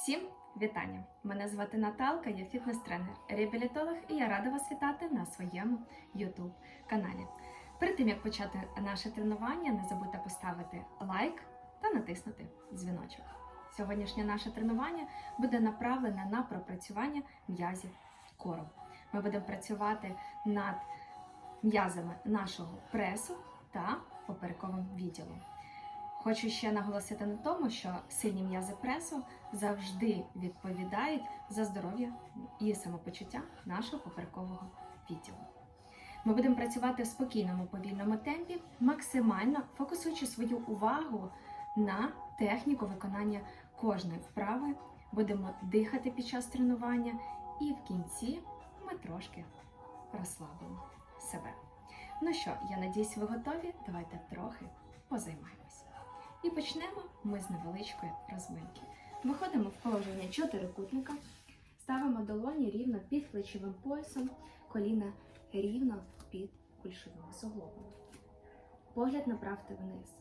Всім вітання! Мене звати Наталка, я фітнес-тренер, реабілітолог, і я рада вас вітати на своєму YouTube каналі. Перед тим як почати наше тренування, не забудьте поставити лайк та натиснути дзвіночок. Сьогоднішнє наше тренування буде направлене на пропрацювання м'язів кору. Ми будемо працювати над м'язами нашого пресу та поперековим відділом. Хочу ще наголосити на тому, що сильні м'язи пресу завжди відповідають за здоров'я і самопочуття нашого поперекового відділу. Ми будемо працювати в спокійному повільному темпі, максимально фокусуючи свою увагу на техніку виконання кожної вправи. Будемо дихати під час тренування, і в кінці ми трошки розслабимо себе. Ну що, я надіюсь, ви готові? Давайте трохи позаймаємось. І почнемо ми з невеличкої розминки. Виходимо в положення чотирикутника, ставимо долоні рівно під плечовим поясом, коліна рівно під кульшовими суглобами. Погляд направте вниз.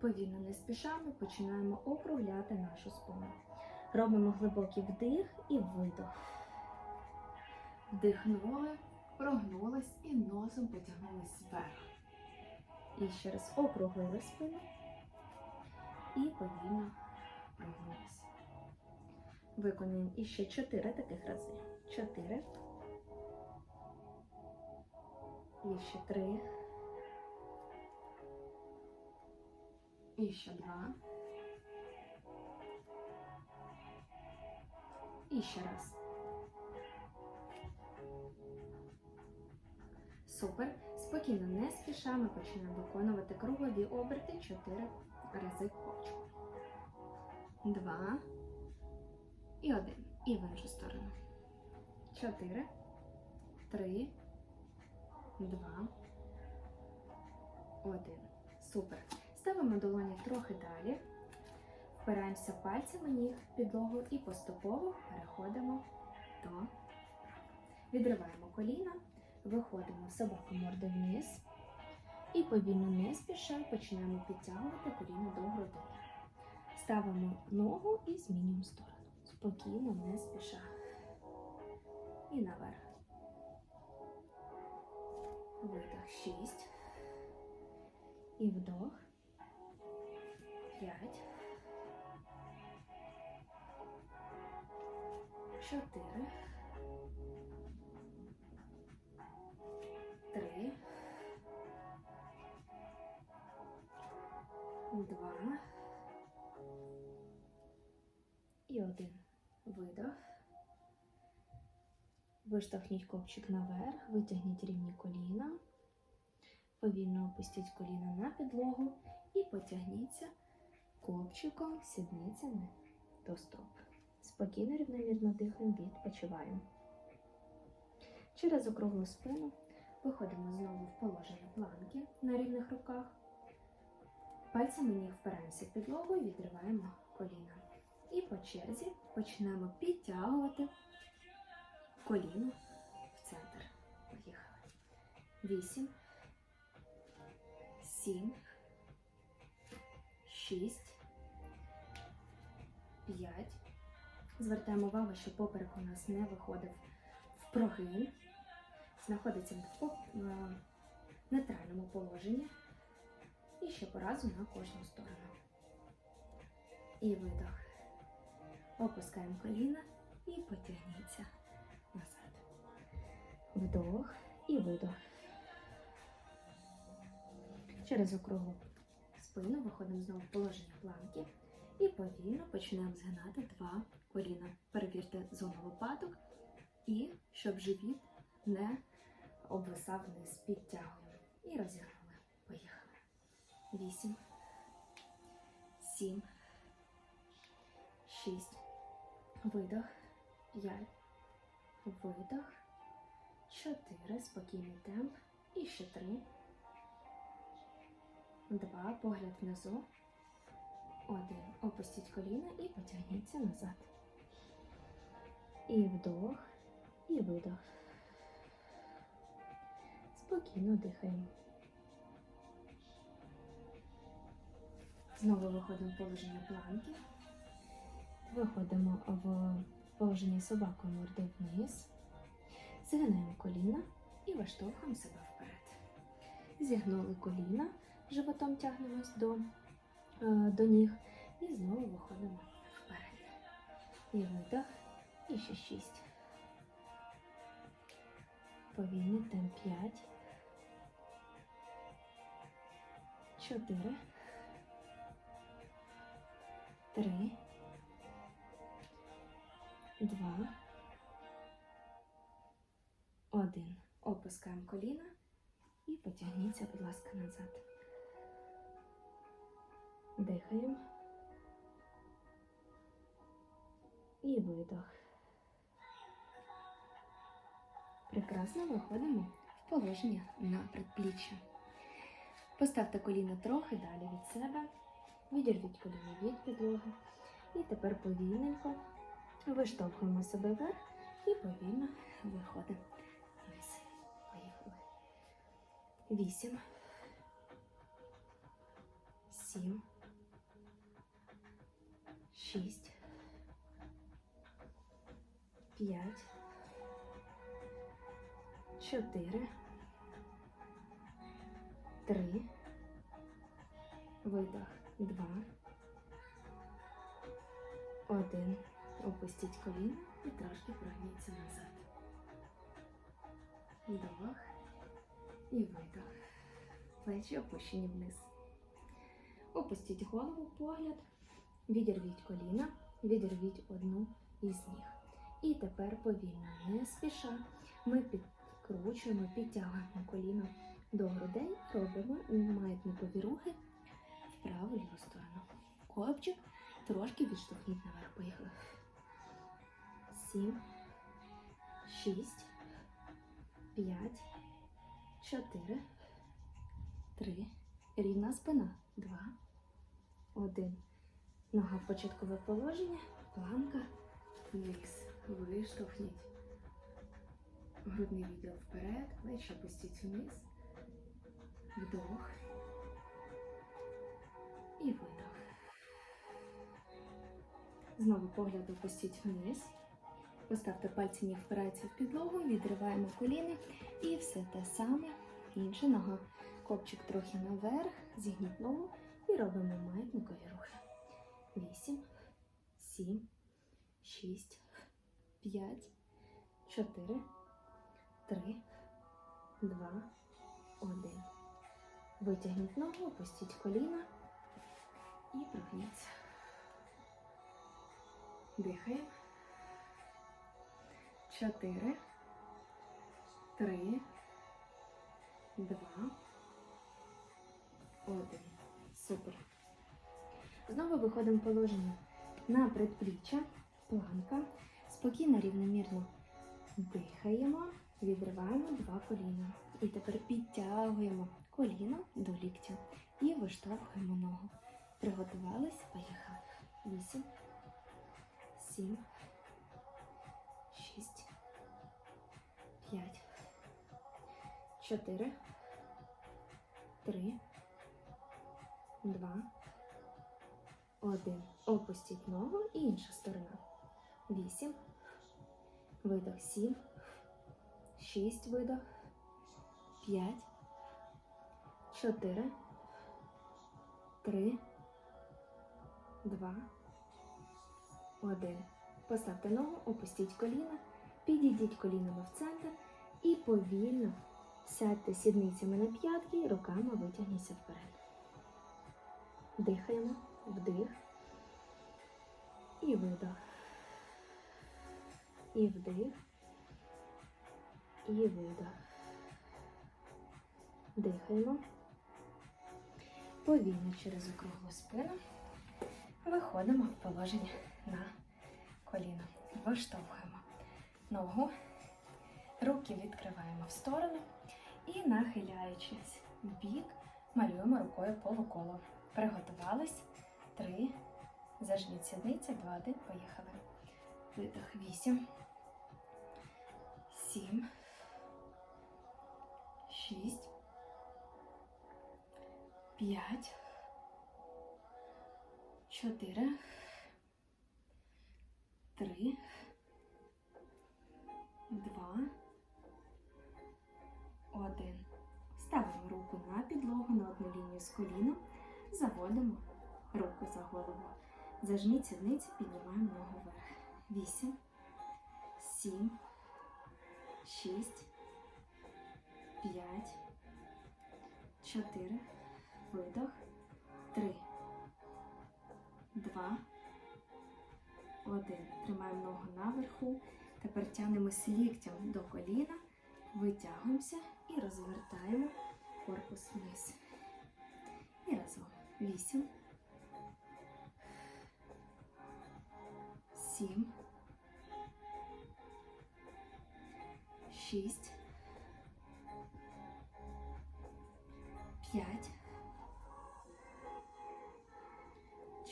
Повільно не спішами починаємо округляти нашу спину. Робимо глибокий вдих і видох. Вдихнули, прогнулись і носом потягнулись вверх. І ще раз округлили спину і повільно прогнулися. Виконуємо іще 4 таких рази. 4. І ще 3. І ще 2. І ще раз. Супер. Спокійно, не спіша, ми починаємо виконувати кругові оберти 4 рази копчик. Два. І один. І в іншу сторону. Чотири. Три. Два. Один. Супер. Ставимо долоні трохи далі. Впираємося пальцями ніг в підлогу і поступово переходимо до. Відриваємо коліна, виходимо собаку мордою вниз. І повільно не спіша починаємо підтягувати коліна до грудей. Ставимо ногу і змінюємо сторону. Спокійно, не спіша. І наверх. Видох. Шість. І вдох. П'ять. Чотири. Два. І один. Видох. Виштовхніть копчик наверх, витягніть рівні коліна. Повільно опустіть коліна на підлогу і потягніться копчиком сідницями до стоп. Спокійно, рівномірно дихаємо, відпочиваємо. Через округлу спину виходимо знову в положення планки на рівних руках. Пальцями ніг впираємося в підлогу і відриваємо коліна. І по черзі починаємо підтягувати коліно в центр. Поїхали. Вісім. Сім. Шість. П'ять. Звертаємо увагу, що поперек у нас не виходив в прогин. Знаходиться по- в нейтральному положенні. І ще по разу на кожну сторону. І видох. Опускаємо коліна і потягніться назад. Вдох і видох. Через округлу спину виходимо знову в положення планки і повільно починаємо згинати два коліна. Перевірте зону лопаток і щоб живіт не обвисав вниз. Підтягуємо. І розігнули. Поїхали. Вісім. Сім. Шість. Видох. П'ять. Видох. Чотири. Спокійний темп. І ще три. Два. Погляд внизу. Один. Опустіть коліна і потягніться назад. І вдох. І видох. Спокійно дихаємо. Знову виходимо в положення планки. Виходимо в положення собакою мордою вниз, згинаємо коліна і виштовхуємо себе вперед. Зігнули коліна, животом тягнемось до, е, до ніг і знову виходимо вперед. І видох, і ще шість. Повільний темп 5. 4. 3. 2. 1. Опускаємо коліна і потягніться, будь ласка, назад. Дихаємо. І видох. Прекрасно виходимо в положення на предпліччя. Поставте коліна трохи далі від себе, відірвіть коліна від підлоги. І тепер повільненько виштовхуємо себе вверх і повільно виходимо вниз. Поїхали. Вісім. Сім. Шість. П'ять. Чотири. Три. Видох. Два. Один. Опустіть коліна і трошки прогніться назад. Вдох і видох. Плечі опущені вниз. Опустіть голову, погляд. Відірвіть коліна, відірвіть одну із ніг. І тепер повільно, не спіша, ми підкручуємо, підтягуємо коліна до грудей, робимо маятникові рухи праву ліву сторону. Копчик трошки відштовхніть наверх. Поїхали. Сім, шість, п'ять, чотири, три. Рівна спина. Два, один. Нога в початкове положення, планка, вниз. Виштовхніть. Грудний відділ вперед, плечі опустіть вниз. Вдох. І видох. Знову погляд опустіть вниз. Поставте пальці ніг впираються в підлогу, відриваємо коліни і все те саме. Інша нога. Копчик трохи наверх, зігніть ногу і робимо маятникові рухи. Вісім, сім, шість, п'ять, чотири, три, два, один. Витягніть ногу, опустіть коліна і прогніться. Дихаємо. Чотири, три, два, один. Супер. Знову виходимо положення на предпліччя, планка. Спокійно, рівномірно дихаємо, відриваємо два коліна. І тепер підтягуємо коліно до ліктя і виштовхуємо ногу. Приготувались, поїхали. Вісім, сім, шість, п'ять, чотири, три, два, один. Опустіть ногу і інша сторона. Вісім. Видох. Сім. Шість. Видох. П'ять. Чотири. Три. Два. Один. Поставте ногу, опустіть коліна, підійдіть колінами в центр і повільно сядьте сідницями на п'ятки, руками витягніться вперед. Дихаємо, вдих і видох. І вдих, і видох. Дихаємо. Повільно через округлу спину. Виходимо в положення на коліно. Виштовхуємо ногу, руки відкриваємо в сторону і, нахиляючись в бік, малюємо рукою полуколо. Приготувались. Три. Зажміть сідниці. Два, один. Поїхали. Видох. Вісім. Сім. Шість. П'ять. Чотири. три, два, один. Ставимо руку на підлогу на одну лінію з коліном, заводимо руку за голову. Зажміть сідниці, піднімаємо ногу вверх. Вісім, сім, шість, п'ять, чотири, видох, три, два, один. Тримаємо ногу наверху. Тепер тягнемося ліктям до коліна, витягуємося і розвертаємо корпус вниз. І разом. Вісім. Сім. Шість.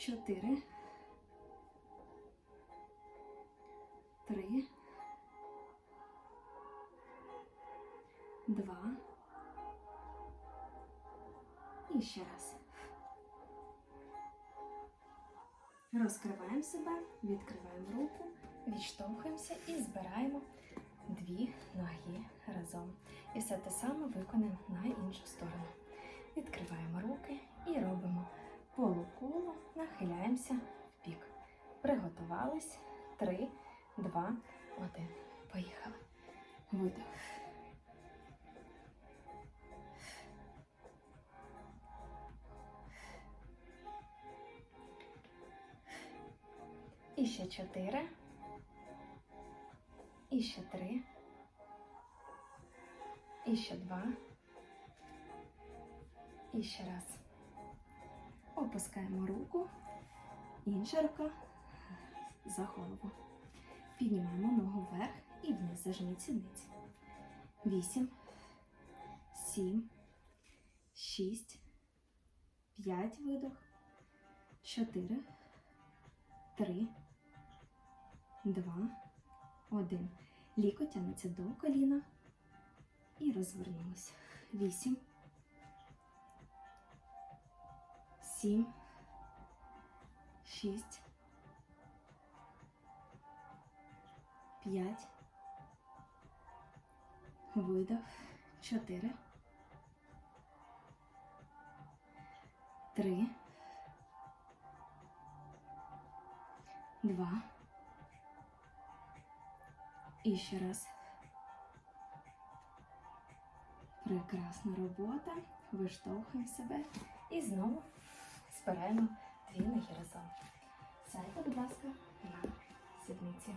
Чотири. Три. Два. І ще раз. Розкриваємо себе, відкриваємо руку, відштовхуємося і збираємо дві ноги разом. І все те саме виконаємо на іншу сторону. Відкриваємо руки і робимо полуколо, нахиляємося в бік. Приготувались. Три, два, один. Поїхали. Видох. І ще чотири. І ще три. І ще два. І ще раз. Опускаємо руку. Інша рука за голову. Піднімаємо ногу вверх і вниз зажміть сідниці. Вісім, сім, шість, п'ять видох, чотири, три, два, один. Ліко тягнеться до коліна і розвернулися. Вісім, сім, шість, п'ять, видох, чотири, три, два. І ще раз. Прекрасна робота. Виштовхуємо себе і знову збираємо дві ноги разом. Сядьте, будь ласка, на сідниці.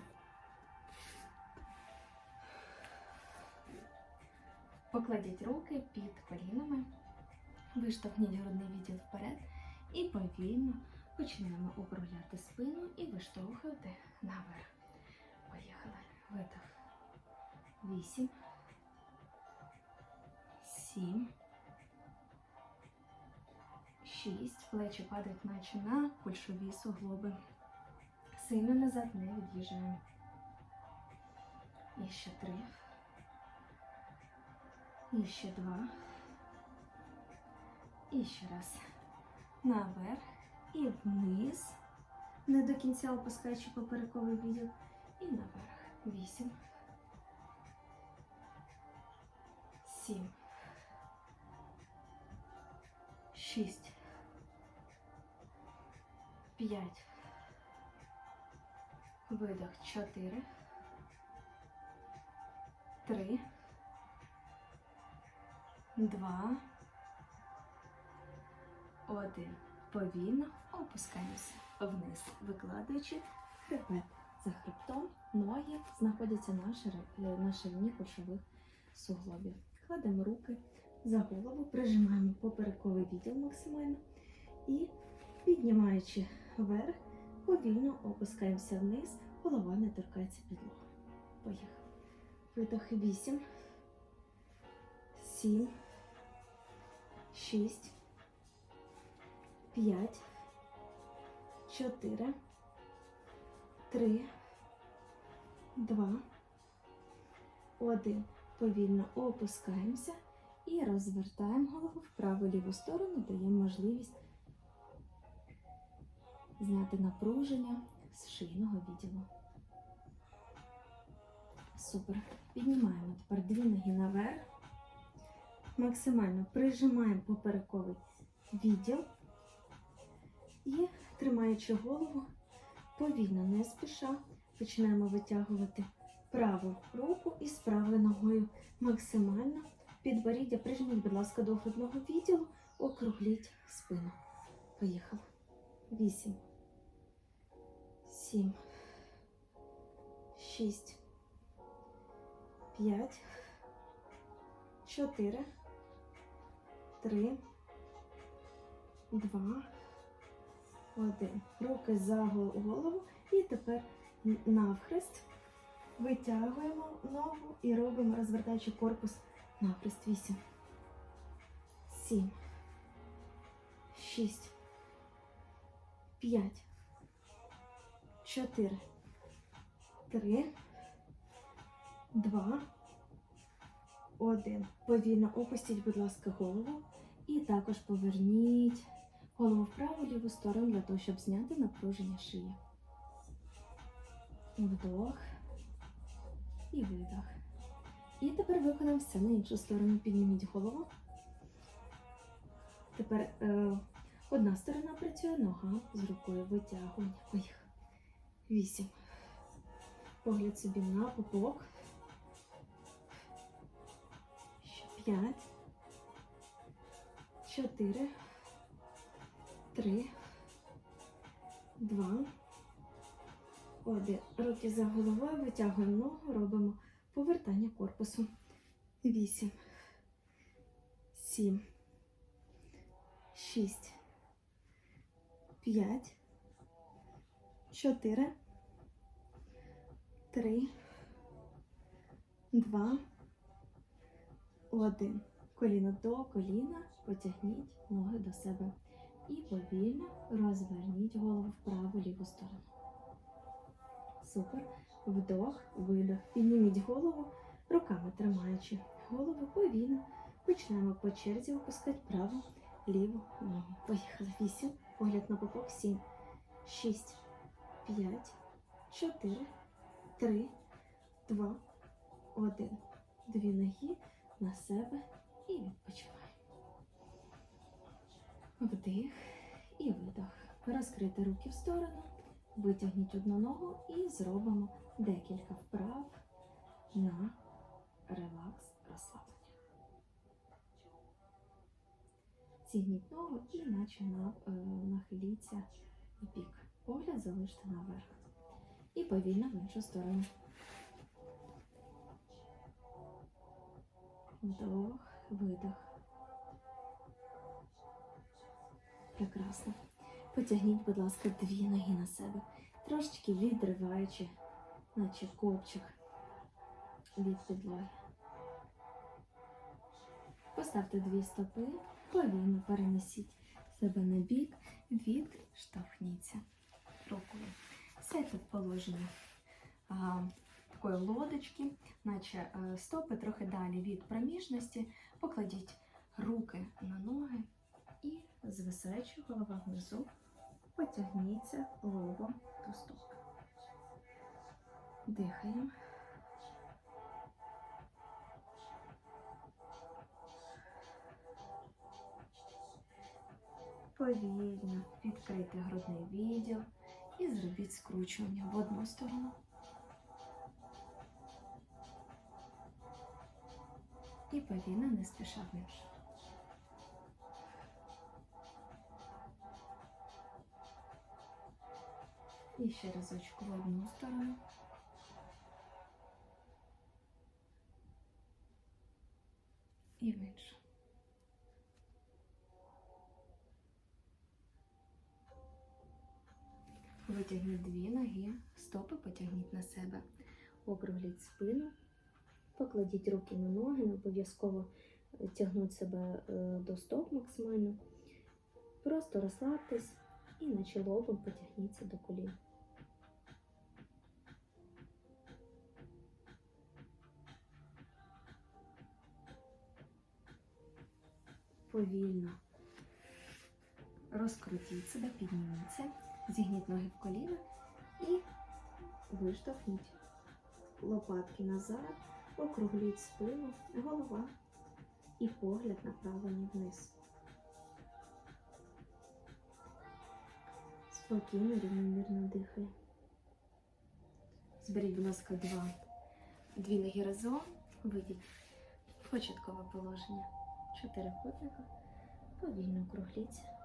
Покладіть руки під колінами, виштовхніть грудний відділ вперед і повільно почнемо округляти спину і виштовхувати наверх. Поїхали. Видох. Вісім. Сім. Шість. Плечі падають наче на кульшові суглоби. Сильно назад не від'їжджаємо. І ще три. І ще два. І ще раз. Наверх і вниз. Не до кінця опускаючи поперековий відділ. І наверх. Вісім. Сім. Шість. П'ять. Видох. Чотири. Три. Два. Один. Повільно опускаємося вниз, викладаючи хребет за хребтом. Ноги знаходяться на, шири- на ширині кульшових суглобів. Кладемо руки за голову, прижимаємо поперековий відділ максимально і, піднімаючи вверх, повільно опускаємося вниз, голова не торкається підлоги. Поїхали. Видох 8, 7, 6, 5, 4, 3, 2, 1. Повільно опускаємося і розвертаємо голову в праву ліву сторону, даємо можливість зняти напруження з шийного відділу. Супер. Піднімаємо тепер дві ноги наверх. Максимально прижимаємо поперековий відділ. І тримаючи голову, повільно, не спіша, починаємо витягувати праву руку і з правою ногою максимально. Підборіддя прижміть, будь ласка, до грудного відділу, округліть спину. Поїхали. Вісім. Сім. Шість. П'ять. Чотири. Три. Два. Один. Руки за гол- голову. І тепер навхрест. Витягуємо ногу і робимо, розвертаючи корпус навхрест. Вісім. Сім. Шість. П'ять. Чотири. Три. Два. Один. Повільно опустіть, будь ласка, голову. І також поверніть голову в праву ліву сторону для того, щоб зняти напруження шиї. Вдох і видох. І тепер виконаємо все на іншу сторону. Підніміть голову. Тепер е, одна сторона працює, нога з рукою. Поїхали. Вісім. Погляд собі на пупок. П'ять. Чотири. Три. Два. Один. Руки за головою, витягуємо ногу, робимо повертання корпусу. Вісім. Сім. Шість. П'ять. Чотири. Три. Два. Один. Коліно до коліна. Потягніть ноги до себе. І повільно розверніть голову в праву ліву сторону. Супер. Вдох, видох. Підніміть голову, руками тримаючи голову повільно. Почнемо по черзі опускати праву, ліву ногу. Поїхали. Вісім. Погляд на попок. Сім. Шість. П'ять. Чотири. Три. Два. Один. Дві ноги на себе і відпочиваємо. Вдих і видох. Розкрити руки в сторону. Витягніть одну ногу і зробимо декілька вправ на релакс розслаблення. Зігніть ногу і наче е, нахиліться в бік. Погляд залиште наверх. І повільно в іншу сторону. Вдох, видох. Прекрасно. Потягніть, будь ласка, дві ноги на себе, трошечки відриваючи, наче копчик від підлоги. Поставте дві стопи, повільно перенесіть себе на бік, відштовхніться рукою. Сядьте в положення а, такої лодочки, наче е, стопи трохи далі від проміжності. Покладіть руки на ноги і звисаючи голова внизу, потягніться лобом до стоп. Дихаємо. Повільно відкрити грудний відділ і зробіть скручування в одну сторону. І повільно не спіша в іншу. І ще разочку в одну сторону. І в іншу. Витягніть дві ноги, стопи потягніть на себе. Округліть спину, покладіть руки на ноги, не обов'язково тягнуть себе е, до стоп максимально. Просто розслабтесь і наче лобом потягніться до колін. Повільно розкрутіть себе, підніміться, зігніть ноги в коліна і виштовхніть лопатки назад, округліть спину, голова і погляд направлений вниз. Спокійно, рівномірно дихай. Зберіть, будь ласка, два. Дві ноги разом. Вийдіть в початкове положення. Чотири Чотирикутника. Повільно округліться.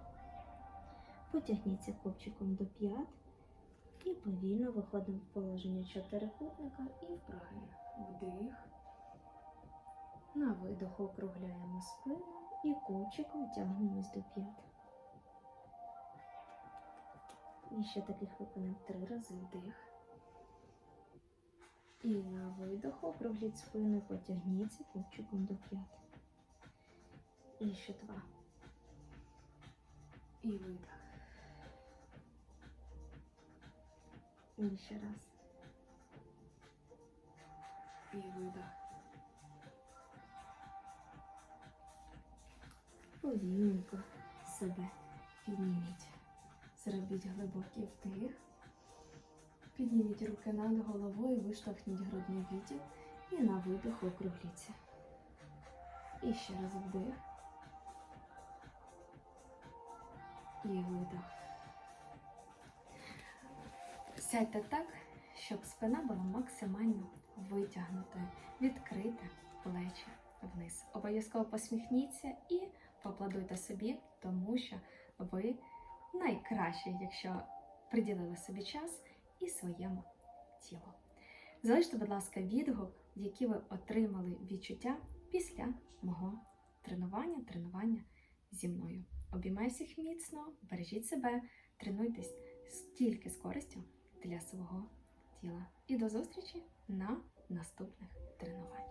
Потягніться копчиком до п'ят. І повільно виходимо в положення чотирикутника і вправо. Вдих. На видох округляємо спину і копчиком тягнемось до п'ят. І ще таких виконаємо три рази вдих. І на видох округліть спину, потягніться копчиком до п'ят. І ще два. І видих. І ще раз. І видих. Повільненько себе підніміть. Зробіть глибокий вдих. Підніміть руки над головою, виштовхніть грудний відділ І на видох округліться. І ще раз вдих. І видох. Сядьте так, щоб спина була максимально витягнутою. Відкрите плечі вниз. Обов'язково посміхніться і поаплодуйте собі, тому що ви найкращі, якщо приділили собі час і своєму тілу. Залиште, будь ласка, відгук, які ви отримали відчуття після мого тренування, тренування зі мною. Обіймаю всіх міцно, бережіть себе, тренуйтесь стільки з користю для свого тіла. І до зустрічі на наступних тренуваннях.